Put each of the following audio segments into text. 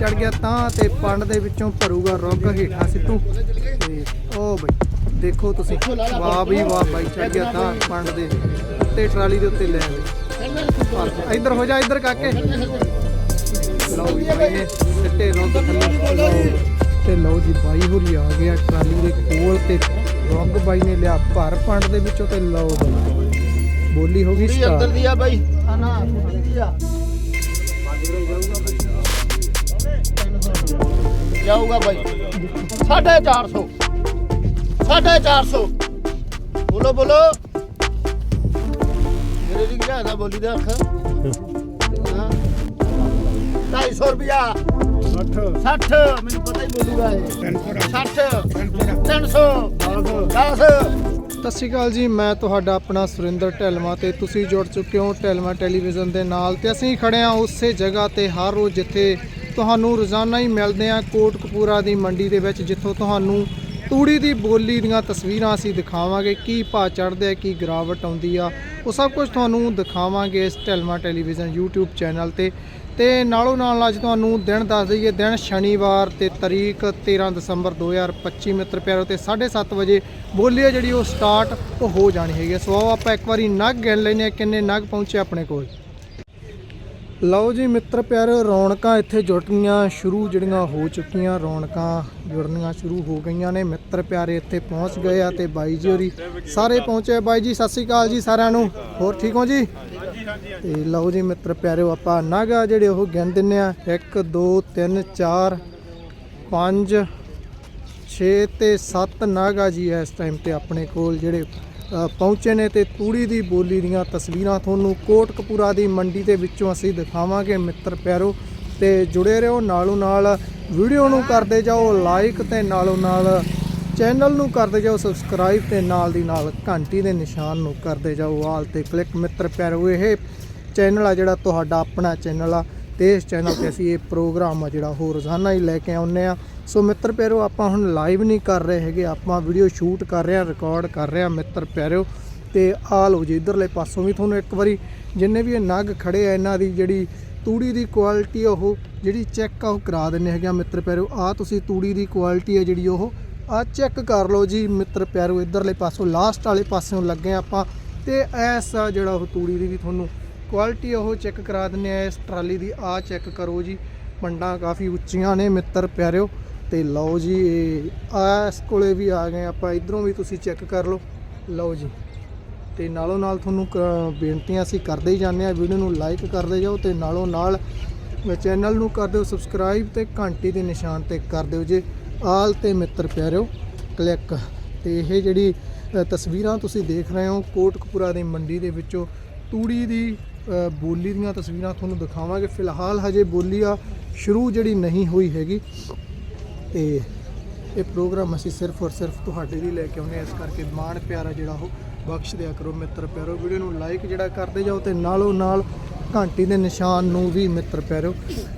ਚੜ ਗਿਆ ਤਾਂ ਤੇ ਪੰਡ ਦੇ ਵਿੱਚੋਂ ਭਰੂਗਾ ਰੁੱਗ ਹੇਠਾਂ ਤੇ ਉਹ ਬਈ ਦੇਖੋ ਤੁਸੀਂ ਵਾਹ ਵੀ ਵਾਹ ਬਾਈ ਚੜ ਗਿਆ ਤਾਂ ਪੰਡ ਦੇ ਉੱਤੇ ਟਰਾਲੀ ਦੇ ਉੱਤੇ ਲੈ ਆਵੇ। ਇੱਧਰ ਹੋ ਜਾ ਇੱਧਰ ਕਾਕੇ। ਲਓ ਜੀ ਬਾਈ ਨੇ ਸਿੱਟੇ ਰੁੱਗ ਥੱਲੇ। ਤੇ ਲਓ ਜੀ ਬਾਈ ਹੋਰੀ ਆ ਗਿਆ ਟਰਾਲੀ ਦੇ ਕੋਲ ਤੇ ਰੁੱਗ ਬਾਈ ਨੇ ਲਿਆ ਭਰ ਪੰਡ ਦੇ ਵਿੱਚੋਂ ਤੇ ਲਓ ਬਾਈ। ਬੋਲੀ ਹੋ ਗਈ ਵੀ ਅੰਦਰ ਦੀ ਆ ਬਾਈ। ਆ ਨਾ ਆ। ਜਾਊਗਾ ਬਾਈ। 450 450 ਬੋਲੋ ਬੋਲੋ। ਮੇਰੇ ਦੀ ਕਿਹਾ ਦਾ ਬੋਲੀ ਦਾ ਅੱਖ? 250 ਰੁਪਿਆ 60 60 ਮੈਨੂੰ ਪਤਾ ਹੀ ਬੋਲੂਗਾ ਇਹ। 60 300 10 ਸਤਿ ਸ਼੍ਰੀ ਅਕਾਲ ਜੀ, ਮੈਂ ਤੁਹਾਡਾ ਆਪਣਾ ਸੁਰਿੰਦਰ ਢਲਮਾ ਤੇ ਤੁਸੀਂ ਜੁੜ ਚੁੱਕੇ ਹੋ ਢਲਮਾ ਟੈਲੀਵਿਜ਼ਨ ਦੇ ਨਾਲ ਤੇ ਅਸੀਂ ਖੜੇ ਹਾਂ ਉਸੇ ਜਗ੍ਹਾ ਤੇ ਹਰ ਰੋਜ਼ ਜਿੱਥੇ ਤੁਹਾਨੂੰ ਰੋਜ਼ਾਨਾ ਹੀ ਮਿਲਦੇ ਹਾਂ ਕੋਟਕਪੂਰਾ ਦੀ ਮੰਡੀ ਦੇ ਵਿੱਚ, ਜਿੱਥੋਂ ਤੁਹਾਨੂੰ ਤੂੜੀ ਦੀ ਬੋਲੀ ਦੀਆਂ ਤਸਵੀਰਾਂ ਅਸੀਂ ਦਿਖਾਵਾਂਗੇ, ਕੀ ਭਾਅ ਚੜ੍ਹਦੇ ਆ ਕੀ ਗਿਰਾਵਟ ਆਉਂਦੀ ਆ। ਉਹ ਸਭ ਕੁਝ ਤੁਹਾਨੂੰ ਦਿਖਾਵਾਂਗੇ ਇਸ ਟੈਲਮਾ ਟੈਲੀਵਿਜ਼ਨ YouTube ਚੈਨਲ ਤੇ। ਤੇ ਨਾਲੋਂ ਨਾਲ ਅੱਜ ਤੁਹਾਨੂੰ ਦਿਨ ਦੱਸ ਦਈਏ, ਦਿਨ ਸ਼ਨੀਵਾਰ ਤੇ ਤਾਰੀਖ 13 ਦਸੰਬਰ 2025 ਮਿੱਤਰ ਪਿਆਰੋ, ਤੇ 7:30 ਵਜੇ ਬੋਲੀ ਆ ਜਿਹੜੀ ਉਹ ਸਟਾਰਟ ਉਹ ਹੋ ਜਾਣੀ ਹੈਗੀ ਆ। ਸੋ ਆਪਾਂ ਇੱਕ ਵਾਰੀ ਨਗ ਗਿਣ ਲੈਨੇ ਆ ਕਿੰਨੇ ਨਗ ਪਹੁੰਚੇ ਆਪਣੇ ਕੋਲ। ਲਓ ਜੀ ਮਿੱਤਰ ਪਿਆਰੋ, ਰੌਣਕਾਂ ਇੱਥੇ ਜੁੜਨੀਆਂ ਸ਼ੁਰੂ ਜਿਹੜੀਆਂ ਹੋ ਚੁੱਕੀਆਂ, ਰੌਣਕਾਂ ਜੁੜਨੀਆਂ ਸ਼ੁਰੂ ਹੋ ਗਈਆਂ ਨੇ। ਮਿੱਤਰ ਪਿਆਰੇ, ਇੱਥੇ ਪਹੁੰਚ ਗਏ ਆ ਤੇ ਬਾਈ ਜੀ ਹੋਰੀ ਸਾਰੇ ਪਹੁੰਚੇ ਬਾਈ ਜੀ, ਸਤਿ ਸ਼੍ਰੀ ਅਕਾਲ ਜੀ ਸਾਰਿਆਂ ਨੂੰ। ਹੋਰ ਠੀਕ ਹੋ ਜੀ? ਤੇ ਲਓ ਜੀ ਮਿੱਤਰ ਪਿਆਰੋ, ਆਪਾਂ ਨਾਗਾ ਜਿਹੜੇ ਉਹ ਗਿਣ ਦਿੰਨੇ ਆ। 1 2 3 4 5 6 ਤੇ 7 ਨਾਗਾ ਜੀ ਇਸ ਟਾਈਮ ਤੇ ਆਪਣੇ ਕੋਲ ਜਿਹੜੇ ਪਹੁੰਚੇ ਨੇ ਤੇ ਤੂੜੀ ਦੀ ਬੋਲੀ ਦੀਆਂ ਤਸਵੀਰਾਂ ਤੁਹਾਨੂੰ ਕੋਟਕਪੂਰਾ ਦੀ ਮੰਡੀ ਦੇ ਵਿੱਚੋਂ ਅਸੀਂ ਦਿਖਾਵਾਂਗੇ, ਮਿੱਤਰ ਪਿਆਰੋ। ਤੇ ਜੁੜੇ ਰਹੋ ਨਾਲੋਂ ਨਾਲ, ਵੀਡੀਓ ਨੂੰ ਕਰਦੇ ਜਾਓ ਲਾਈਕ ਤੇ ਨਾਲੋਂ ਨਾਲ, ਚੈਨਲ ਨੂੰ ਕਰਦੇ ਜਾਓ ਸਬਸਕ੍ਰਾਈਬ ਤੇ ਨਾਲ ਦੀ ਨਾਲ ਘੰਟੀ ਦੇ ਨਿਸ਼ਾਨ ਨੂੰ ਕਰਦੇ ਜਾਓ ਆਲ ਤੇ ਕਲਿੱਕ, ਮਿੱਤਰ ਪਿਆਰੋ। ਇਹ ਚੈਨਲ ਆ ਜਿਹੜਾ ਤੁਹਾਡਾ ਆਪਣਾ ਚੈਨਲ ਆ। ਤੇ ਇਸ ਚੈਨਲ ਤੇ ਅਸੀਂ ਇਹ ਪ੍ਰੋਗਰਾਮ ਆ ਜਿਹੜਾ ਉਹ ਰੋਜ਼ਾਨਾ ਹੀ ਲੈ ਕੇ ਆਉਂਦੇ ਆ ਸੋ ਮਿੱਤਰ ਪਿਆਰਿਓ ਆਪਾਂ ਹੁਣ ਲਾਈਵ ਨਹੀਂ ਕਰ ਰਹੇ ਹੈਗੇ, ਆਪਾਂ ਵੀਡੀਓ ਸ਼ੂਟ ਕਰ ਰਹੇ ਆ ਰਿਕਾਰਡ ਕਰ ਰਹੇ ਆ ਮਿੱਤਰ ਪਿਆਰਿਓ ਤੇ ਆ ਲਓ ਜੀ, ਇਧਰਲੇ ਪਾਸੋਂ ਵੀ ਤੁਹਾਨੂੰ ਇੱਕ ਵਾਰੀ ਜਿੰਨੇ ਵੀ ਇਹ ਨਗ ਖੜੇ ਆ, ਇਹਨਾਂ ਦੀ ਜਿਹੜੀ ਤੂੜੀ ਦੀ ਕੁਆਲਿਟੀ ਉਹ ਜਿਹੜੀ ਚੈੱਕ ਆ ਉਹ ਕਰਾ ਦਿੰਨੇ ਹੈਗੇ ਆ ਮਿੱਤਰ ਪਿਆਰਿਓ ਆ ਤੁਸੀਂ ਤੂੜੀ ਦੀ ਕੁਆਲਿਟੀ ਆ ਜਿਹੜੀ ਉਹ, ਆ ਚੈੱਕ ਕਰ ਲਓ ਜੀ ਮਿੱਤਰ ਪਿਆਰਿਓ ਇਧਰਲੇ ਪਾਸੋਂ ਲਾਸਟ ਵਾਲੇ ਪਾਸਿਓਂ ਲੱਗੇ ਆ ਆਪਾਂ। ਤੇ ਐਸਾ ਜਿਹੜਾ ਉਹ ਤੂੜੀ ਦੀ ਵੀ ਤੁਹਾਨੂੰ ਕੁਆਲਿਟੀ ਉਹ ਚੈੱਕ ਕਰਾ ਦਿੰਨੇ ਆ, ਇਸ ਟਰਾਲੀ ਦੀ ਆ ਚੈੱਕ ਕਰੋ ਜੀ। ਪੰਡਾਂ ਕਾਫੀ ਉੱਚੀਆਂ ਨੇ ਮਿੱਤਰ ਪਿਆਰਿਓ। ਤੇ ਲਓ ਜੀ ਆ ਇਸ ਕੋਲੇ ਵੀ ਆ ਗਏ ਆਪਾਂ, ਇਧਰੋਂ ਵੀ ਤੁਸੀਂ ਚੈੱਕ ਕਰ ਲਓ। ਲਓ ਜੀ। ਤੇ ਨਾਲੋਂ ਨਾਲ ਤੁਹਾਨੂੰ ਕ- ਬੇਨਤੀਆਂ ਅਸੀਂ ਕਰਦੇ ਹੀ ਜਾਂਦੇ ਆ, ਵੀਡੀਓ ਨੂੰ ਲਾਈਕ ਕਰਦੇ ਜਾਓ ਤੇ ਨਾਲੋਂ ਨਾਲ ਚੈਨਲ ਨੂੰ ਕਰ ਦਿਓ ਸਬਸਕ੍ਰਾਈਬ ਤੇ ਘੰਟੀ ਦੇ ਨਿਸ਼ਾਨ ਤੇ ਕਰ ਦਿਓ ਜੇ ਆਲ ਤੇ ਮਿੱਤਰ ਪਿਆਰਿਓ ਕਲਿੱਕ ਤੇ ਇਹ ਜਿਹੜੀ ਤਸਵੀਰਾਂ ਤੁਸੀਂ ਦੇਖ ਰਹੇ ਹੋ, ਕੋਟਕਪੂਰਾ ਦੀ ਮੰਡੀ ਦੇ ਵਿੱਚੋਂ ਤੂੜੀ ਦੀ ਬੋਲੀ ਦੀਆਂ ਤਸਵੀਰਾਂ ਤੁਹਾਨੂੰ ਦਿਖਾਵਾਂਗੇ। ਫਿਲਹਾਲ ਹਜੇ ਬੋਲੀ ਆ ਸ਼ੁਰੂ ਜਿਹੜੀ ਨਹੀਂ ਹੋਈ ਹੈਗੀ। ਤੇ ਇਹ ਪ੍ਰੋਗਰਾਮ ਅਸੀਂ ਸਿਰਫ ਔਰ ਸਿਰਫ ਤੁਹਾਡੇ ਲਈ ਲੈ ਕੇ ਆਉਂਦੇ ਹਾਂ। ਇਸ ਕਰਕੇ ਮਾਣ ਪਿਆਰਾ ਜਿਹੜਾ ਉਹ ਬਖਸ਼ ਦਿਆ ਕਰੋ ਮਿੱਤਰ ਪਿਆਰੋ। ਵੀਡੀਓ ਨੂੰ ਲਾਈਕ ਜਿਹੜਾ ਕਰਦੇ ਜਾਓ ਤੇ ਨਾਲੋਂ ਨਾਲ ਘੰਟੀ ਦੇ ਨਿਸ਼ਾਨ ਨੂੰ ਵੀ ਮਿੱਤਰ ਪਿਆਰੋ,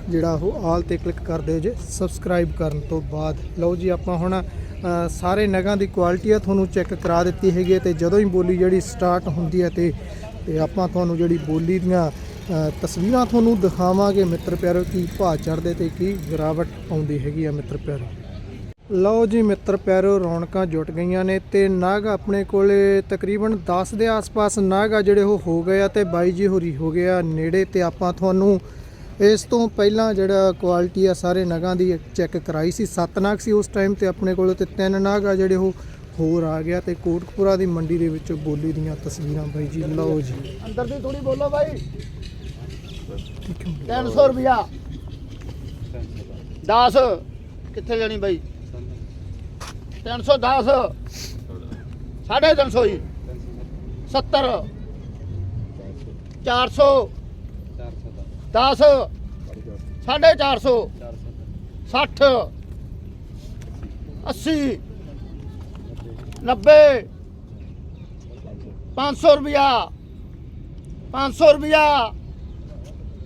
ਜਿਹੜਾ ਉਹ ਆਲ ਤੇ ਕਲਿੱਕ ਕਰ ਦਿਓ ਜੇ ਸਬਸਕ੍ਰਾਈਬ ਕਰਨ ਤੋਂ ਬਾਅਦ। ਲਓ ਜੀ, ਆਪਾਂ ਹੁਣ ਸਾਰੇ ਨਗਾਂ ਦੀ ਕੁਆਲਿਟੀ ਆ ਤੁਹਾਨੂੰ ਚੈੱਕ ਕਰਾ ਦਿੱਤੀ ਹੈਗੀ ਹੈ ਤੇ ਜਦੋਂ ਹੀ ਬੋਲੀ ਜਿਹੜੀ ਸਟਾਰਟ ਹੁੰਦੀ ਹੈ ਤੇ ਤੇ ਆਪਾਂ ਤੁਹਾਨੂੰ ਜਿਹੜੀ ਬੋਲੀ ਦੀਆਂ ਤਸਵੀਰਾਂ ਤੁਹਾਨੂੰ ਦਿਖਾਵਾਂਗੇ ਮਿੱਤਰ ਪਿਆਰੋ ਕੀ ਭਾਅ ਚੜਦੇ ਤੇ ਕੀ ਗਿਰਾਵਟ ਆਉਂਦੀ ਹੈਗੀ ਆ ਮਿੱਤਰ ਪਿਆਰੋ। ਲਓ ਜੀ ਮਿੱਤਰ ਪਿਆਰੋ, ਰੌਣਕਾਂ ਜੁਟ ਗਈਆਂ ਨੇ ਤੇ ਨਾਗ ਆਪਣੇ ਕੋਲੇ ਤਕਰੀਬਨ 10 ਦੇ ਆਸ-ਪਾਸ ਨਾਗ ਆ ਜਿਹੜੇ ਉਹ ਹੋ ਗਏ ਆ ਤੇ ਬਾਈ ਜੀ ਹੋਰੀ ਹੋ ਗਿਆ ਨੇੜੇ ਤੇ ਆਪਾਂ ਤੁਹਾਨੂੰ ਇਸ ਤੋਂ ਪਹਿਲਾਂ ਜਿਹੜਾ ਕੁਆਲਿਟੀ ਆ ਸਾਰੇ ਨਗਾਂ ਦੀ ਚੈੱਕ ਕਰਾਈ ਸੀ। ਸੱਤ ਨਾਗ ਸੀ ਉਸ ਟਾਈਮ ਤੇ ਆਪਣੇ ਕੋਲ ਤੇ ਤਿੰਨ ਨਾਗ ਆ ਜਿਹੜੇ ਉਹ ਹੋਰ ਆ ਗਿਆ ਤੇ ਕੋਟਕਪੂਰਾ ਦੀ ਮੰਡੀ ਦੇ ਵਿੱਚੋਂ ਬੋਲੀ ਦੀਆਂ ਤਸਵੀਰਾਂ ਬਾਈ ਜੀ ਲਓ ਜੀ। ਅੰਦਰ ਦੀ ਥੋੜੀ ਬੋਲੋ ਬਾਈ। ਠੀਕ ਹੈ। 300 ਰੁਪਿਆ 10 ਕਿੱਥੇ ਜਾਣੀ ਬਾਈ? 310 350 ਹੀ 70 400 10 450 60 80 90 500 ਰੁਪਿਆ 500 ਰੁਪਿਆ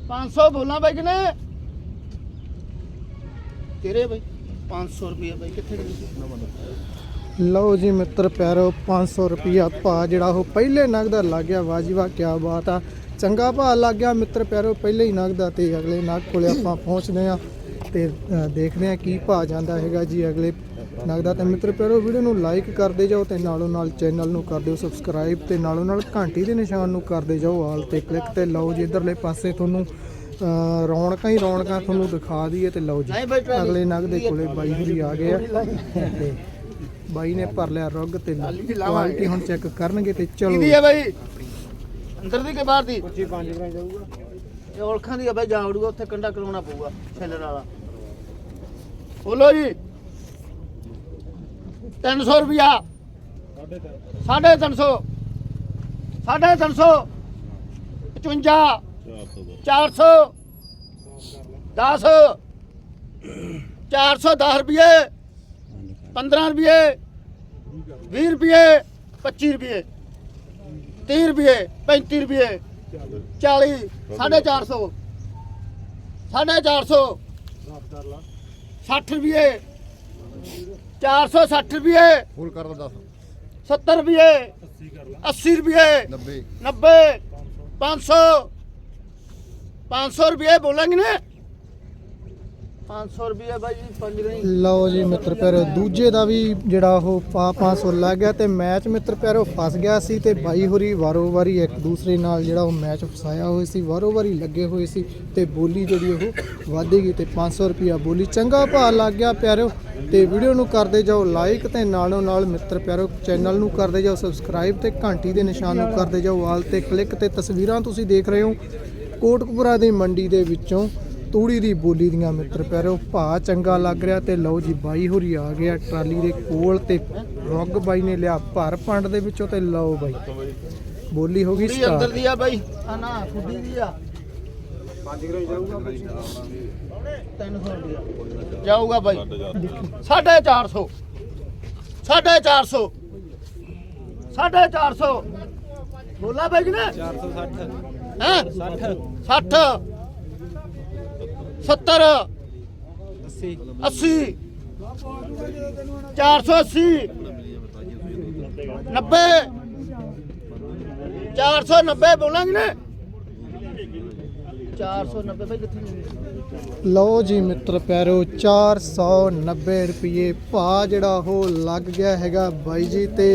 500 ਬੋਲਾਂ ਬਾਈ ਕਿਨੇ? ਤੇਰੇ ਬਾਈ। 500 ਰੁਪਏ ਬਾਈ, ਕਿੱਥੇ ਗਏ? ਲਓ ਜੀ ਮਿੱਤਰ ਪਿਆਰੋ 500 ਰੁਪਿਆ ਭਾ ਜਿਹੜਾ ਉਹ ਪਹਿਲੇ ਨਗ ਦਾ ਲੱਗ ਗਿਆ। ਵਾਜੀਵਾ ਕਿਆ ਬਾਤ ਆ। ਚੰਗਾ ਭਾ ਲੱਗ ਗਿਆ ਮਿੱਤਰ ਪਿਆਰੋ, ਪਹਿਲੇ ਹੀ ਨਗ ਦਾ ਤੇ ਅਗਲੇ ਨਗ ਕੋਲੇ ਆਪਾਂ ਪਹੁੰਚਦੇ ਆ ਤੇ ਦੇਖਦੇ ਆ ਕੀ ਭਾਅ ਜਾਂਦਾ ਹੈਗਾ ਜੀ ਅਗਲੇ ਨਗਦਾ ਤੇ ਮਿੱਤਰ ਪਿਆਰੋ, ਵੀਡੀਓ ਨੂੰ ਲਾਈਕ ਕਰਦੇ ਜਾਓ ਤੇ ਨਾਲੋਂ ਨਾਲ ਚੈਨਲ ਨੂੰ ਕਰ ਦਿਓ ਸਬਸਕ੍ਰਾਈਬ ਤੇ ਨਾਲੋਂ ਨਾਲ ਘੰਟੀ ਦੇ ਨਿਸ਼ਾਨ ਨੂੰ ਕਰਦੇ ਜਾਓ, ਆਲ ਤੇ ਕਲਿੱਕ ਤੇ ਲਓ ਜੀ, ਇਧਰਲੇ ਪਾਸੇ ਤੁਹਾਨੂੰ ਰੌਣਕਾਂ ਹੀ ਰੌਣਕਾਂ ਤੁਹਾਨੂੰ ਦਿਖਾ ਦਈਏ ਤੇ ਲਓ ਜੀ। ਅਗਲੇ ਨਗ ਦੇ ਕੋਲੇ ਬਾਈ ਹੁਰੀ ਆ ਗਏ ਆ ਤੇ ਬਾਈ ਨੇ ਭਰ ਲਿਆ ਰੁੱਗ ਤੇ ਕੁਆਲਿਟੀ ਹੁਣ ਚੈੱਕ ਕਰਨਗੇ ਤੇ ਚਲੋ। ਕਿਹਦੀ ਹੈ ਬਾਈ? ਅੰਦਰ ਦੀ ਕਿ ਬਾਹਰ ਦੀ? 25 ਗ੍ਰਾਮ ਜਾਊਗਾ ਇਹ ਔਲਖਾਂ ਦੀ ਹੈ ਬਾਈ ਜਾਵੜੂਗਾ ਉੱਥੇ ਕੰਡਾ ਕਰਾਉਣਾ ਪਊਗਾ, ਛੇਲਰ ਵਾਲਾ। ਬੋਲੋ ਜੀ। 300 ਰੁਪਿਆ 350 350 55 400 10 410 ਰੁਪਏ। 15 ਰੁਪਏ। 20 ਰੁਪਏ। 25 ਰੁਪਏ। 30 ਰੁਪਏ। 35 ਰੁਪਏ। 40 450 450 60 ਰੁਪਏ। 460 ਰੁਪਏ। ਫੁੱਲ ਕਰ ਦੋ 70 ਰੁਪਏ। 80 ਰੁਪਏ। 90 90 500 500 ਰੁਪਏ ਬੋਲਾਂਗੇ ਨਾ 500 ਰੁਪਏ ਬਾਈ ਜੀ ਪੰਜ ਗਈ ਲਓ ਜੀ ਮਿੱਤਰ ਪਿਆਰੋ ਦੂਜੇ ਦਾ ਵੀ ਜਿਹੜਾ ਉਹ ਪਾ 500 ਲੱਗ ਗਿਆ ਤੇ ਮੈਚ ਮਿੱਤਰ ਪਿਆਰੋ ਫਸ ਗਿਆ ਸੀ ਤੇ ਬਾਈ ਹੋਰੀ ਵਾਰੋ ਵਾਰੀ ਇੱਕ ਦੂਸਰੇ ਨਾਲ ਜਿਹੜਾ ਉਹ ਮੈਚ ਫਸਾਇਆ ਹੋਇਆ ਸੀ ਵਾਰੋ ਵਾਰੀ ਲੱਗੇ ਹੋਏ ਸੀ ਤੇ ਬੋਲੀ ਜਿਹੜੀ ਉਹ ਵਧੇਗੀ ਤੇ 500 ਰੁਪਿਆ ਬੋਲੀ ਚੰਗਾ ਭਾਅ ਲੱਗ ਗਿਆ ਪਿਆਰੋ। ਤੇ ਵੀਡੀਓ ਨੂੰ ਕਰਦੇ ਜਾਓ ਲਾਈਕ ਤੇ ਨਾਲੋਂ ਨਾਲ ਮਿੱਤਰ ਪਿਆਰੋ ਚੈਨਲ ਨੂੰ ਕਰਦੇ ਜਾਓ ਸਬਸਕ੍ਰਾਈਬ ਤੇ ਘੰਟੀ ਦੇ ਨਿਸ਼ਾਨ ਨੂੰ ਕਰਦੇ ਜਾਓ ਆਲ ਤੇ ਕਲਿੱਕ ਤੇ ਤਸਵੀਰਾਂ ਤੁਸੀਂ ਦੇਖ ਰਹੇ ਹੋ ਕੋਟਕਪੁਰਾ ਦੀ ਮੰਡੀ ਦੇ ਵਿੱਚੋਂ ਤੂੜੀ ਦੀ ਬੋਲੀ ਦੀਆਂ ਮਿੱਤਰ ਪਿਆਰੋ ਭਾਅ ਚੰਗਾ ਲੱਗ ਰਿਹਾ ਤੇ ਲਓ ਜੀ ਬਾਈ ਹੋਰੀ ਆ ਗਿਆ ਟਰਾਲੀ ਦੇ ਕੋਲ ਤੇ ਰੁੱਗ ਬਾਈ ਨੇ ਲਿਆ ਭਰ ਪੰਡ ਦੇ ਵਿੱਚੋਂ ਤੇ ਲਓ ਬਾਈ। ਬੋਲੀ ਹੋ ਗਈ ਕੁੜੀ ਅੰਦਰ ਦੀ ਆ ਬਾਈ। ਆ ਨਾ ਕੁੜੀ ਦੀ ਆ। 5 ਗ੍ਰਾਮ ਜਾਊਗਾ 300 ਰੁਪਏ ਜਾਊਗਾ ਬਾਈ। 450 450 450 ਬੋਲਾ ਬਾਈ ਜੀ ਨੇ? 460 ਹੈ? 60 60 70 80 80 480 90 490 ਬੋਲਾਂਗੇ ਨਾ? 490 ਭਾਈ ਕਿੱਥੇ ਨੇ ਲਓ ਜੀ ਮਿੱਤਰ ਪਿਆਰੋ 490 ਰੁਪਏ ਭਾਅ ਜਿਹੜਾ ਉਹ ਲੱਗ ਗਿਆ ਹੈਗਾ ਬਾਈ ਜੀ ਤੇ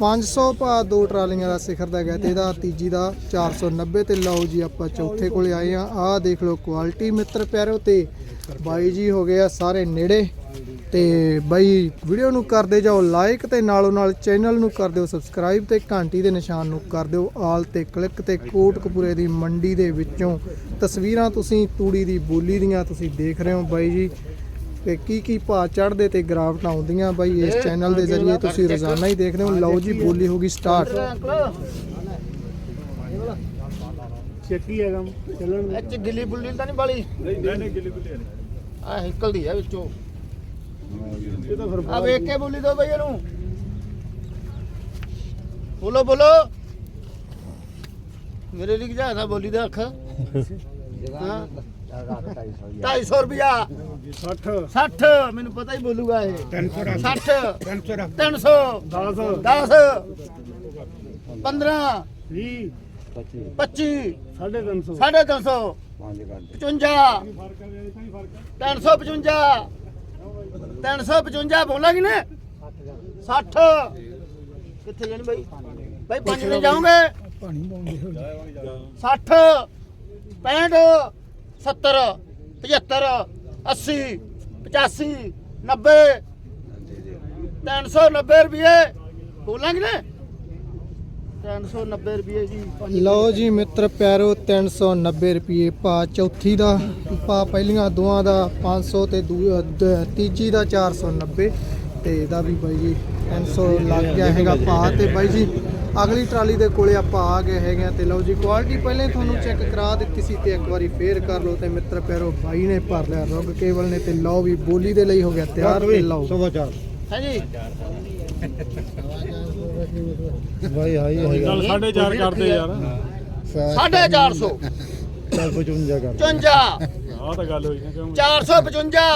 500 ਭਾਅ ਦੋ ਟਰਾਲੀਆਂ ਦਾ ਸਿਖਰ ਦਾ ਗਿਆ ਤੇ ਇਹਦਾ ਤੀਜੀ ਦਾ 490 ਤੇ ਲਓ ਜੀ ਆਪਾਂ ਚੌਥੇ ਕੋਲੇ ਆਏ ਆ ਆਹ ਦੇਖ ਲਓ ਕੁਆਲਿਟੀ ਮਿੱਤਰ ਪਿਆਰੋ ਤੇ ਬਾਈ ਜੀ ਹੋ ਗਏ ਆ ਸਾਰੇ ਨੇੜੇ। ਤੇ ਬਾਈ ਵੀਡੀਓ ਨੂੰ ਕਰਦੇ ਜਾਓ ਲਾਈਕ ਤੇ ਨਾਲੋਂ ਨਾਲ ਚੈਨਲ ਨੂੰ ਕਰ ਦਿਓ ਸਬਸਕ੍ਰਾਈਬ ਤੇ ਘੰਟੀ ਦੇ ਨਿਸ਼ਾਨ ਨੂੰ ਕਰ ਦਿਓ ਆਲ ਤੇ ਕਲਿੱਕ ਤੇ ਕੋਟਕਪੂਰੇ ਦੀ ਮੰਡੀ ਦੇ ਵਿੱਚੋਂ ਤਸਵੀਰਾਂ ਤੁਸੀਂ ਤੂੜੀ ਦੀ ਬੋਲੀ ਦੀਆਂ ਤੁਸੀਂ ਦੇਖ ਰਹੇ ਹੋ ਬਾਈ ਜੀ। ਤੇ ਕੀ ਕੀ ਭਾਅ ਚੜ੍ਹਦੇ ਤੇ ਗਰਾਫਟਾਂ ਆਉਂਦੀਆਂ ਬਾਈ ਇਸ ਚੈਨਲ ਦੇ ਜ਼ਰੀਏ ਤੁਸੀਂ ਰੋਜ਼ਾਨਾ ਹੀ ਦੇਖਦੇ ਹੋ। ਲਓ ਜੀ ਬੋਲੀ ਹੋ ਗਈ ਸਟਾਰਟ। ਅੰਕਲ। ਛੇਤੀ ਹੈ ਕੰਮ ਚੱਲਣ ਇਹ ਚ ਗਿੱਲੀ ਬੁੱਲੀ ਤਾਂ ਨਹੀਂ ਬਾਲੀ? ਨਹੀਂ ਨਹੀਂ ਗਿੱਲੀ ਨਹੀਂ। ਆ ਨਿਕਲਦੀ ਆ ਵਿੱਚੋਂ। ਆ ਵੇਖ ਕੇ ਬੋਲੀ ਦੋ ਬਈ ਇਹਨੂੰ। ਬੋਲੋ ਬੋਲੋ। ਮੇਰੇ ਲਈ ਜਾ ਨਾ ਬੋਲੀ ਦਾ ਅੱਖ? ਹਾਂ। 250 ਰੁਪਿਆ 60 60 ਮੈਨੂੰ ਪਤਾ ਹੀ ਬੋਲੂਗਾ ਇਹ। 300 60 300 300 10 10 15 20 25 350 ਸਾਢੇ ਤਿੰਨ ਸੌ। 55 355 355 ਬੋਲਾਂਗੇ ਨਾ 60 ਕਿੱਥੇ ਜਾਣੀ ਬਾਈ? ਬਾਈ ਪੰਜ ਨੇ ਜਾਓਗੇ? ਪਾਣੀ ਪਾਉਂਦੇ 60 65 70 75 80 85 90 390 ਰੁਪਏ। ਬੋਲਾਂਗੇ ਨਾ 390 ਰੁਪਏ ਜੀ ਪੰਜ ਲਓ ਜੀ ਮਿੱਤਰ ਪਿਆਰੋ 390 ਰੁਪਏ ਭਾ ਚੌਥੀ ਦਾ ਭਾ ਪਹਿਲੀਆਂ ਦੋਆਂ ਦਾ 500 ਤੇ ਤੀਜੀ ਦਾ 490 ਤੇ ਇਹਦਾ ਵੀ ਬਾਈ ਜੀ 300 ਲੱਗ ਗਿਆ ਹੈਗਾ ਭਾ ਤੇ ਬਾਈ ਜੀ ਅਗਲੀ ਟਰਾਲੀ ਦੇ ਕੋਲੇ ਆਪਾਂ ਆ ਗਏ ਹੈਗੇ ਆ ਤੇ ਲਓ ਜੀ ਕੁਆਲਿਟੀ ਪਹਿਲੇ ਤੁਹਾਨੂੰ ਚੈੱਕ ਕਰਾ ਦਿੱਤੀ ਸੀ ਤੇ ਇੱਕ ਵਾਰੀ ਫੇਰ ਕਰ ਲਓ ਤੇ ਮਿੱਤਰ ਪਿਆਰੋ ਬਾਈ ਨੇ ਭਰ ਲਿਆ ਰੁੱਗ ਕੇਵਲ ਨੇ ਤੇ ਲਓ ਵੀ ਬੋਲੀ ਦੇ ਲਈ ਹੋ ਗਿਆ ਤਿਆਰ ਤੇ ਲਓ। ਹਾਂਜੀ। ਬਾਈ ਹਾਈ ਹੈਗਾ। ਚੱਲ 4.5 ਕਰਦੇ ਯਾਰ। 450 ਚੱਲ 55 ਕਰ। 55 ਆਹ ਤਾਂ ਗੱਲ ਹੋਈ ਨਾ ਕਿਉਂ? 455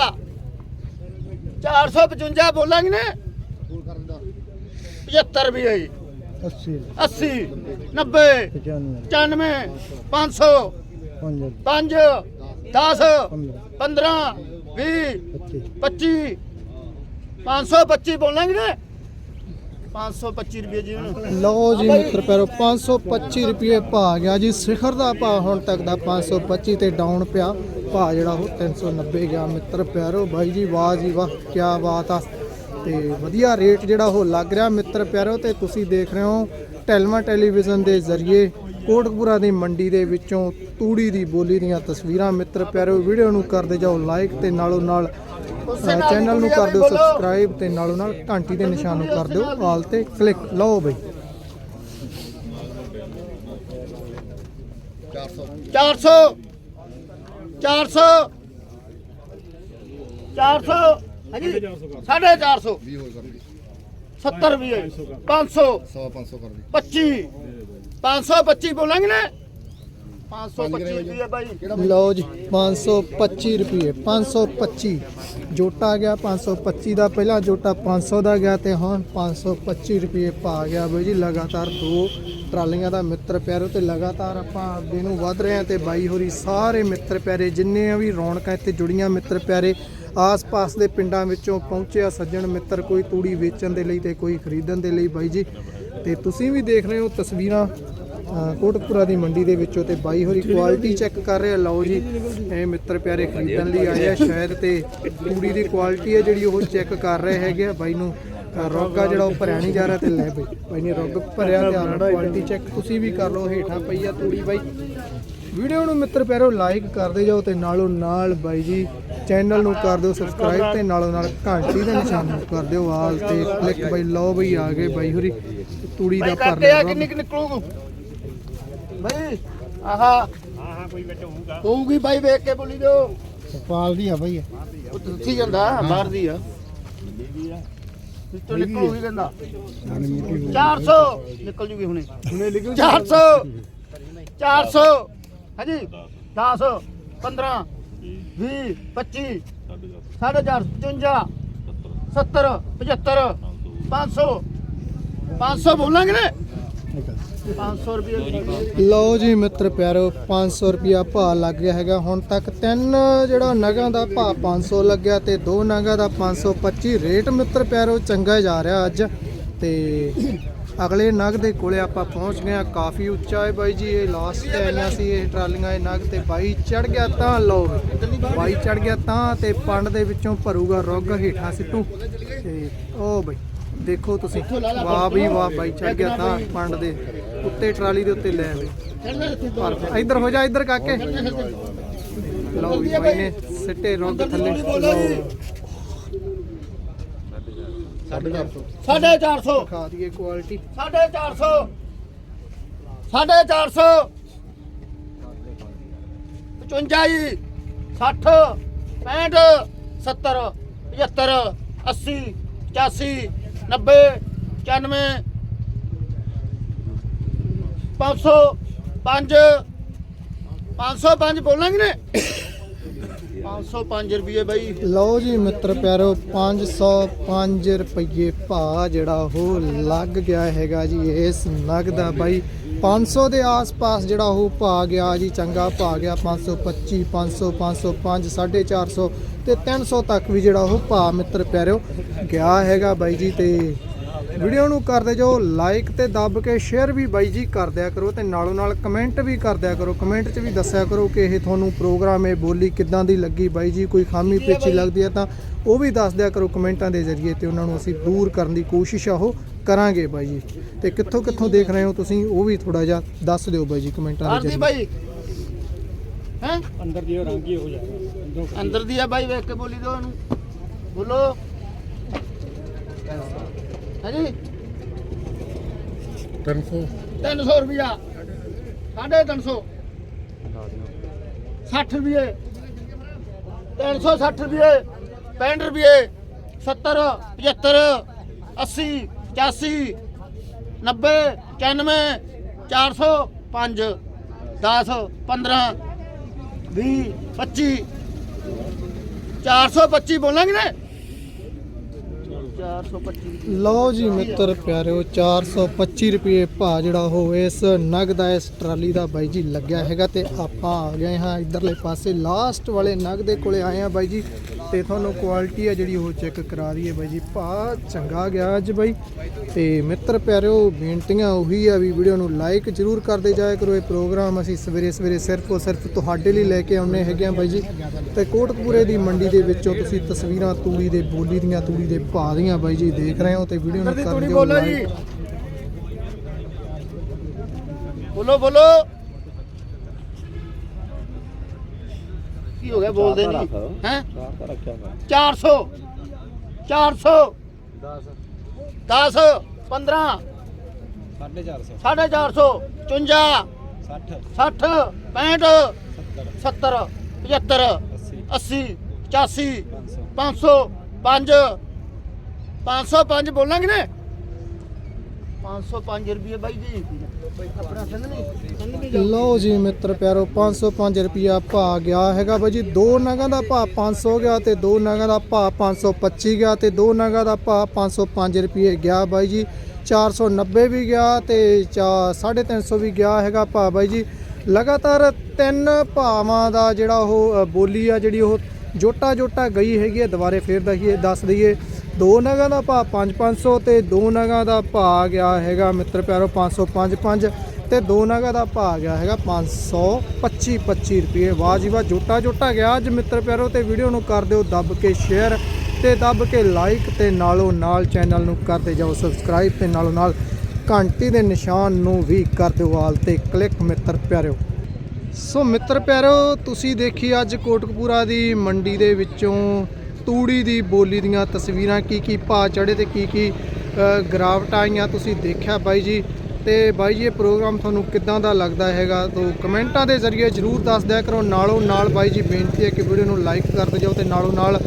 455 ਬੋਲਾਂਗੇ ਨਾ। 75 ਰੁਪਏ ਜੀ 80 80 90 95 95 500 55 5 10 15 20 25 525 ਬੋਲਾਂਗੇ ਨੇ। 525 ਰੁਪਏ ਜੀ ਹੁਣ। ਲਓ ਜੀ ਮਿੱਤਰ ਪਿਆਰੋ 525 ਰੁਪਏ ਭਾ ਗਿਆ ਜੀ। ਸਿਖਰ ਦਾ ਭਾ ਹੁਣ ਤੱਕ ਦਾ 525 ਤੇ ਡਾਊਨ ਪਿਆ। ਭਾ ਜਿਹੜਾ ਉਹ 390 ਗਿਆ। ਮਿੱਤਰ ਪਿਆਰੋ, ਬਾਈ ਜੀ, ਵਾਹ ਜੀ, ਵਾਹ ਕੀ ਬਾਤ ਆ। ਤੇ ਵਧੀਆ ਰੇਟ ਜਿਹੜਾ ਉਹ ਲੱਗ ਰਿਹਾ ਮਿੱਤਰ ਪਿਆਰੋ ਤੇ ਤੁਸੀਂ ਦੇਖ ਰਹੇ ਹੋ ਟੈਲਮਾ ਟੈਲੀਵਿਜ਼ਨ ਦੇ ਜ਼ਰੀਏ ਕੋਟਕਪੂਰਾ ਦੀ ਮੰਡੀ ਦੇ ਵਿੱਚੋਂ ਤੂੜੀ ਦੀ ਬੋਲੀ ਦੀਆਂ ਤਸਵੀਰਾਂ। ਮਿੱਤਰ ਪਿਆਰੋ ਵੀਡੀਓ ਨੂੰ ਕਰਦੇ ਜਾਓ ਲਾਈਕ ਤੇ ਨਾਲੋਂ ਨਾਲ ਚੈਨਲ ਨੂੰ ਕਰ ਦਿਓ। ਸਬਸਕ੍ਰਾਈਬ ਤੇ ਨਾਲੋਂ ਨਾਲ ਘੰਟੀ ਦੇ ਨਿਸ਼ਾਨ ਨੂੰ ਕਰ ਦਿਓ ਆਲ ਤੇ ਕਲਿੱਕ ਲਓ ਬਈ। 400 400 400 ਹਾਂਜੀ 450 70 ਰੁਪਏ 500 ਸਵਾ 500 ਕਰ ਦੀ 25 525 ਬੋਲਾਂਗੇ ਨਾ? 525 ਰੁਪਏ ਬਾਈ। ਲਓ ਜੀ 525 ਰੁਪਏ 525 ਜੋਟਾ ਆ ਗਿਆ 525 ਦਾ ਪਹਿਲਾ ਜੋਟਾ 500 ਦਾ ਗਿਆ ਤੇ ਹੁਣ 525 ਰੁਪਏ ਪਾ ਗਿਆ ਬਈ ਜੀ। ਲਗਾਤਾਰ ਦੋ ਟਰਾਲੀਆਂ ਦਾ ਮਿੱਤਰ ਪਿਆਰੋ ਤੇ ਲਗਾਤਾਰ ਆਪਾਂ ਅੱਗੇ ਨੂੰ ਵਧ ਰਹੇ ਹਾਂ ਤੇ ਬਾਈ ਹੋਰੀ ਸਾਰੇ ਮਿੱਤਰ ਪਿਆਰੇ ਜਿੰਨੇ ਵੀ ਰੌਣਕਾਂ ਇੱਥੇ ਜੁੜੀਆਂ ਮਿੱਤਰ ਪਿਆਰੇ ਆਸ-ਪਾਸ ਦੇ ਪਿੰਡਾਂ ਵਿੱਚੋਂ ਪਹੁੰਚਿਆ ਸੱਜਣ ਮਿੱਤਰ ਕੋਈ ਤੂੜੀ ਵੇਚਣ ਦੇ ਲਈ ਤੇ ਕੋਈ ਖਰੀਦਣ ਦੇ ਲਈ ਬਾਈ ਜੀ। ਤੇ ਤੁਸੀਂ ਵੀ ਦੇਖ ਰਹੇ ਹੋ ਤਸਵੀਰਾਂ ਕੋਟਕਪੁਰਾ ਦੀ ਮੰਡੀ ਦੇ ਵਿੱਚੋਂ ਤੇ ਬਾਈ ਹੋਰੀ ਕੁਆਲਿਟੀ ਚੈੱਕ ਕਰ ਰਹੇ। ਲਓ ਜੀ ਇਹ ਮਿੱਤਰ ਪਿਆਰੇ ਖਰੀਦਣ ਲਈ ਆਏ ਆ। ਸ਼ਾਇਦ ਤੇ ਤੂੜੀ ਦੀ ਕੁਆਲਿਟੀ ਹੈ ਜਿਹੜੀ ਉਹ ਚੈੱਕ ਕਰ ਰਹੇ ਹੈਗੇ ਆ। ਬਾਈ ਨੂੰ ਰੋਗਾ ਜਿਹੜਾ ਉਹ ਭਰਿਆ ਨਹੀਂ ਜਾ ਰਿਹਾ ਤੇ ਲੈ ਬਈ। ਬਾਈ ਨੇ ਰੋਗ ਭਰਿਆ ਤੇ ਆਹ ਕੁਆਲਿਟੀ ਚੈੱਕ ਤੁਸੀਂ ਵੀ ਕਰ ਲਓ ਹੇਠਾਂ ਪਈ ਆ ਤੂੜੀ ਬਾਈ। ਵੀਡੀਓ ਨੂੰ ਮਿੱਤਰ ਪਿਆਰੋ ਲਾਈਕ ਕਰਦੇ ਜਾਓ ਤੇ ਨਾਲੋਂ ਨਾਲ ਬਾਈ ਜੀ ਚੈਨਲ ਨੂੰ ਕਰ ਦਿਓ ਸਬਸਕ੍ਰਾਈਬ ਤੇ ਨਾਲੋਂ ਨਾਲ ਘੰਟੀ ਦੇ ਨਿਸ਼ਾਨ ਨੂੰ ਕਰ ਦਿਓ। ਆਲ ਤੇ ਕਲਿੱਕ ਬਾਈ ਲਓ ਬਈ ਆ ਗਏ ਬਾਈ ਹੋਰੀ। ਤੂੜੀ ਦਾ ਭਰਨਾ। ਕਿੰਨੀ ਬਾਈ ਆਹਾ। ਆਹਾਂ ਕੋਈ ਵਿੱਚ ਹੋਊਗਾ ਹੋਊਗੀ ਬਾਈ ਵੇਖ ਕੇ ਬੋਲੀ ਦਿਓ। ਪਾਲ ਦੀ ਆ ਬਈ। ਉਹ ਦੱਸੀ ਜਾਂਦਾ ਬਾਹਰ ਦੀ ਆ। ਵਿੱਚੋਂ ਨਿਕਲੂਗੀ ਕਹਿੰਦਾ। 400 ਨਿਕਲ ਜੂਗੀ ਹੁਣੇ। ਹੁਣੇ ਨਿਕਲ 400 400 ਹਾਂਜੀ। 10 15 20 25 450 55 70 75 500 500 ਬੋਲਾਂਗੇ ਨੇ। 500 ਰੁਪਏ ਲਓ ਜੀ ਮਿੱਤਰ ਪਿਆਰੋ 500 ਰੁਪਿਆ ਭਾਅ ਲੱਗ ਗਿਆ ਹੈਗਾ। ਹੁਣ ਤੱਕ ਤਿੰਨ ਜਿਹੜਾ ਨਗਾਂ ਦਾ ਭਾਅ 500 ਲੱਗਿਆ ਤੇ ਦੋ ਨਗਾਂ ਦਾ 525 ਰੇਟ ਮਿੱਤਰ ਪਿਆਰੋ, ਚੰਗਾ ਜਾ ਰਿਹਾ ਅੱਜ। ਤੇ ਅਗਲੇ ਨਗ ਦੇ ਕੋਲੇ ਆਪਾਂ ਪਹੁੰਚ ਗਏ ਆ ਕਾਫੀ ਉੱਚਾ ਹੈ ਬਾਈ ਜੀ, ਇਹ ਲਾਸਟ ਤੇ ਸੀ ਇਹ ਟਰਾਲੀਆਂ, ਇਹ ਨਗ ਤੇ ਬਾਈ ਚੜ ਗਿਆ ਤਾਂ ਲਓ ਬਾਈ ਚੜ ਗਿਆ ਤਾਂ ਤੇ ਪੰਡ ਦੇ ਵਿੱਚੋਂ ਭਰੂਗਾ ਰੁੱਗ ਹੇਠਾਂ ਸਿੱਟੂ ਤੇ ਉਹ ਬਾਈ, ਦੇਖੋ ਤੁਸੀਂ, ਵਾਹ ਬਈ ਵਾਹ ਬਾਈ ਚੜ ਗਿਆ ਤਾਂ ਪੰਡ ਦੇ। ਉੱਤੇ ਟਰਾਲੀ ਦੇ ਉੱਤੇ ਲੈ ਪਰ ਇੱਧਰ ਹੋ ਜਾ ਇੱਧਰ ਕਾਕੇ। ਲਓ ਵੀ ਬਾਈ ਨੇ ਸਿੱਟੇ ਰੁੱਗ ਥੱਲੇ। ਲਓ 450 ਖਾ ਦਈਏ ਕੁਆਲਿਟੀ 450 450 55 ਜੀ 60 65 70 75 80 85 90 95 500 5 505 ਬੋਲਾਂਗੇ ਨੇ 505 ਰੁਪਏ ਬਾਈ। ਲਓ ਜੀ ਮਿੱਤਰ ਪਿਆਰੋ 505 ਰੁਪਏ ਭਾ ਜਿਹੜਾ ਉਹ ਲੱਗ ਗਿਆ ਹੈਗਾ ਜੀ, ਇਸ ਨਗ ਦਾ ਬਾਈ। 500 ਦੇ ਆਸ-ਪਾਸ ਜਿਹੜਾ ਉਹ ਭਾ ਗਿਆ ਜੀ, ਚੰਗਾ ਭਾ ਗਿਆ 525 500 505 450 ਤੇ 300 ਤੱਕ ਵੀ ਜਿਹੜਾ ਉਹ ਭਾ ਮਿੱਤਰ ਪਿਆਰਿਓ ਗਿਆ ਹੈਗਾ ਬਾਈ ਜੀ, ਤੇ ਵੀਡੀਓ ਨੂੰ ਕਰਦੇ ਜੋ ਲਾਈਕ ਤੇ ਦੱਬ ਕੇ ਸ਼ੇਅਰ ਵੀ ਬਾਈ ਜੀ ਕਰ ਦਿਆ ਕਰੋ ਤੇ ਨਾਲੋਂ ਨਾਲ ਕਮੈਂਟ ਵੀ ਕਰ ਦਿਆ ਕਰੋ। ਕਮੈਂਟ 'ਚ ਵੀ ਦੱਸਿਆ ਕਰੋ ਕਿ ਇਹ ਤੁਹਾਨੂੰ ਪ੍ਰੋਗਰਾਮ ਇਹ ਬੋਲੀ ਕਿੱਦਾਂ ਦੀ ਲੱਗੀ ਬਾਈ ਜੀ ਕੋਈ ਖਾਮੀ ਪੇਚੀ ਲੱਗਦੀ ਹੈ ਤਾਂ ਉਹ ਵੀ ਦੱਸ ਦਿਆ ਕਰੋ ਕਮੈਂਟਾਂ ਦੇ ਜ਼ਰੀਏ ਤੇ ਉਹਨਾਂ ਨੂੰ ਅਸੀਂ ਦੂਰ ਕਰਨ ਦੀ ਕੋਸ਼ਿਸ਼ ਆ ਉਹ ਕਰਾਂਗੇ ਬਾਈ ਜੀ। ਤੇ ਕਿੱਥੋਂ ਕਿੱਥੋਂ ਦੇਖ ਰਹੇ ਹੋ ਤੁਸੀਂ ਉਹ ਵੀ ਥੋੜਾ ਜਿਹਾ ਦੱਸ ਦਿਓ ਬਾਈ ਜੀ ਕਮੈਂਟਾਂ ਦੇ ਜ਼ਰੀਏ। ਬਾਈ। ਹੈ? ਅੰਦਰ ਦੀ ਉਹ ਰੰਗ ਹੀ ਹੋ। ਜਾਏਗਾ ਅੰਦਰ ਦੀ ਆ ਬਾਈ ਵੇਖ ਕੇ ਬੋਲੀ ਦੋ ਇਹਨੂੰ। ਬੋਲੋ। ਹਾਂਜੀ। 300 300 ਰੁਪਿਆ 350 60 ਰੁਪਏ 360 ਰੁਪਏ 65 ਰੁਪਏ 70 75 80 85 90 91 405 10 15 20 25 425 ਬੋਲਾਂਗੇ ਨੇ? 425 ਲਓ ਜੀ ਮਿੱਤਰ ਪਿਆਰਿਓ 425 ਰੁਪਏ ਭਾ ਜਿਹੜਾ ਉਹ ਇਸ ਨਗ ਦਾ, ਇਸ ਟਰਾਲੀ ਦਾ ਬਾਈ ਜੀ ਲੱਗਿਆ ਹੈਗਾ ਤੇ ਆਪਾਂ ਆ ਗਏ ਹਾਂ ਇਧਰਲੇ ਪਾਸੇ। ਲਾਸਟ ਵਾਲੇ ਨਗ ਦੇ ਕੋਲੇ ਆਏ ਹਾਂ ਬਾਈ ਜੀ। ਤੇ ਤੁਹਾਨੂੰ ਕੁਆਲਿਟੀ ਆ ਜਿਹੜੀ ਉਹ ਚੈੱਕ ਕਰਾ ਰਹੀ ਹੈ ਬਾਈ ਜੀ। ਭਾ ਚੰਗਾ ਗਿਆ ਅੱਜ ਬਾਈ। ਤੇ ਮਿੱਤਰ ਪਿਆਰਿਓ ਬੇਨਤੀਆਂ ਉਹੀ ਆ ਵੀ ਵੀਡੀਓ ਨੂੰ ਲਾਈਕ ਜਰੂਰ ਕਰਦੇ ਜਾਇਆ ਕਰੋ। ਇਹ ਪ੍ਰੋਗਰਾਮ ਅਸੀਂ ਸਵੇਰੇ ਸਵੇਰੇ ਸਿਰਫ ਔਰ ਸਿਰਫ ਤੁਹਾਡੇ ਲਈ ਲੈ ਕੇ ਆਉਨੇ ਹੈਗੇ ਆ ਬਾਈ ਜੀ। ਤੇ ਕੋਟਕਪੂਰੇ ਦੀ ਮੰਡੀ ਦੇ ਵਿੱਚੋਂ ਤੁਸੀਂ ਤਸਵੀਰਾਂ ਤੂੜੀ ਦੇ ਬੋਲੀ ਦੀਆਂ ਤੂੜੀ ਦੇ ਭਾਅ ਦੀਆਂ ਬਾਈ ਜੀ ਦੇਖ ਰਹੇ ਹੋ ਤੇ ਵੀਡੀਓ ਨੂੰ ਕਰ ਦਿਓ ਬੋਲੋ ਬੋਲੋ। ਕੀ ਹੋ ਗਿਆ? ਬੋਲਦੇ ਨਹੀਂ। ਹੈ? 400 400 10 15 450 54 60 65 70 75 80 85 500 5 505 ਬੋਲਾਂਗੇ ਨੇ? 505 ਰੁਪਏ ਬਾਈ ਜੀ ਆਪਣਾ ਸੰਗ ਨਹੀਂ ਲਓ ਜੀ ਮਿੱਤਰ ਪਿਆਰੋ 505 ਰੁਪਿਆ ਭਾਅ ਗਿਆ ਹੈਗਾ ਬਾਈ ਜੀ। ਦੋ ਨਗਾਂ ਦਾ ਭਾਅ 500 ਗਿਆ ਤੇ ਦੋ ਨਗਾਂ ਦਾ ਭਾਅ 525 ਗਿਆ ਤੇ ਦੋ ਨਗਾਂ ਦਾ ਭਾਅ 505 ਰੁਪਏ ਗਿਆ ਬਾਈ ਜੀ। 490 ਵੀ ਗਿਆ ਤੇ 350 ਵੀ ਗਿਆ ਹੈਗਾ ਭਾਅ ਬਾਈ ਜੀ। ਲਗਾਤਾਰ ਤਿੰਨ ਭਾਵਾਂ ਦਾ ਜਿਹੜਾ ਉਹ ਬੋਲੀ ਆ, ਜਿਹੜੀ ਉਹ ਜੋਟਾ ਜੋਟਾ ਗਈ ਹੈਗੀ ਹੈ ਦੁਬਾਰੇ ਫੇਰ ਦਈਏ, ਦੱਸ ਦਈਏ। ਦੋ ਨਗਾਂ ਦਾ ਭਾਅ 5500 ਤੇ ਦੋ ਨਗਾਂ ਦਾ ਭਾਅ ਗਿਆ ਹੈਗਾ ਮਿੱਤਰ ਪਿਆਰੋ 505 ਤੇ ਦੋ ਨਗਾਂ ਦਾ ਭਾਅ ਗਿਆ ਹੈਗਾ 525 25 ਰੁਪਏ। ਵਾਹ ਜੀ ਵਾਹ ਜੋਟਾ ਜੋਟਾ ਗਿਆ ਅੱਜ ਮਿੱਤਰ ਪਿਆਰੋ ਤੇ ਵੀਡੀਓ ਨੂੰ ਕਰ ਦਿਓ ਦੱਬ ਕੇ ਸ਼ੇਅਰ ਤੇ ਦੱਬ ਕੇ ਲਾਈਕ ਤੇ ਨਾਲੋਂ ਨਾਲ ਚੈਨਲ ਨੂੰ ਕਰਦੇ ਜਾਓ ਸਬਸਕ੍ਰਾਈਬ ਤੇ ਨਾਲੋਂ ਨਾਲ ਘੰਟੀ ਦੇ ਨਿਸ਼ਾਨ ਨੂੰ ਵੀ ਕਰ ਦਿਓ ਆਲ ਤੇ ਕਲਿੱਕ ਮਿੱਤਰ ਪਿਆਰਿਓ ਸੋ ਮਿੱਤਰ ਪਿਆਰਿਓ ਤੁਸੀਂ ਦੇਖੀ ਅੱਜ ਕੋਟਕਪੂਰਾ ਦੀ ਮੰਡੀ ਦੇ ਵਿੱਚੋਂ ਤੂੜੀ ਦੀ ਬੋਲੀ ਦੀਆਂ ਤਸਵੀਰਾਂ ਕੀ ਕੀ ਭਾਅ ਚੜੇ ਤੇ ਕੀ ਕੀ ਅ, ਆਈਆਂ ਤੁਸੀਂ ਦੇਖਿਆ ਬਾਈ ਜੀ? ਤੇ ਬਾਈ ਜੀ ਇਹ ਪ੍ਰੋਗਰਾਮ ਤੁਹਾਨੂੰ ਕਿੱਦਾਂ ਦਾ ਲੱਗਦਾ ਹੈਗਾ? ਤੋ ਕਮੈਂਟਾਂ ਦੇ ਜ਼ਰੀਏ ਜਰੂਰ ਦੱਸ ਦਿਆ ਕਰੋ। ਨਾਲੋਂ ਨਾਲ ਬਾਈ ਜੀ ਬੇਨਤੀ ਹੈ ਕਿ ਵੀਡੀਓ ਨੂੰ ਲਾਈਕ ਕਰਦੇ ਜਾਓ ਤੇ ਨਾਲੋਂ ਨਾਲ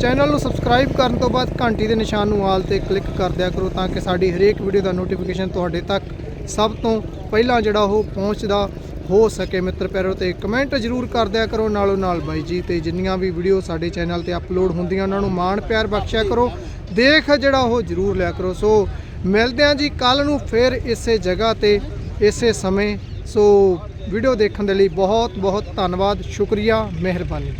ਚੈਨਲ ਨੂੰ ਸਬਸਕ੍ਰਾਈਬ ਕਰਨ ਤੋਂ ਬਾਅਦ ਘੰਟੀ ਦੇ ਨਿਸ਼ਾਨ ਨੂੰ ਆਲ ਤੇ ਕਲਿੱਕ ਕਰ ਦਿਆ ਕਰੋ ਤਾਂ ਕਿ ਸਾਡੀ ਹਰੇਕ ਵੀਡੀਓ ਦਾ ਨੋਟੀਫਿਕੇਸ਼ਨ ਤੁਹਾਡੇ ਤੱਕ ਸਭ ਤੋਂ ਪਹਿਲਾਂ ਜਿਹੜਾ ਉਹ ਪਹੁੰਚਦਾ। ਹੋ ਸਕੇ ਮਿੱਤਰ ਪਿਆਰੋ ਤੇ ਕਮੈਂਟ ਜਰੂਰ ਕਰ ਦਿਆ ਕਰੋ ਨਾਲੋਂ ਨਾਲ ਬਾਈ ਜੀ ਤੇ ਜਿੰਨੀਆਂ ਵੀ ਵੀਡੀਓ ਸਾਡੇ ਚੈਨਲ ਤੇ ਅਪਲੋਡ ਹੁੰਦੀਆਂ ਉਹਨਾਂ ਨੂੰ ਮਾਣ ਪਿਆਰ ਬਖਸ਼ਿਆ ਕਰੋ। ਦੇਖ ਜਿਹੜਾ ਉਹ ਜਰੂਰ ਲਿਆ ਕਰੋ। ਸੋ ਮਿਲਦੇ ਹਾਂ ਜੀ ਕੱਲ ਨੂੰ ਫਿਰ ਇਸੇ ਜਗ੍ਹਾ ਤੇ, ਇਸੇ ਸਮੇਂ। ਸੋ ਵੀਡੀਓ ਦੇਖਣ ਦੇ ਲਈ ਬਹੁਤ ਬਹੁਤ ਧੰਨਵਾਦ। ਸ਼ੁਕਰੀਆ। ਮਿਹਰਬਾਨੀ।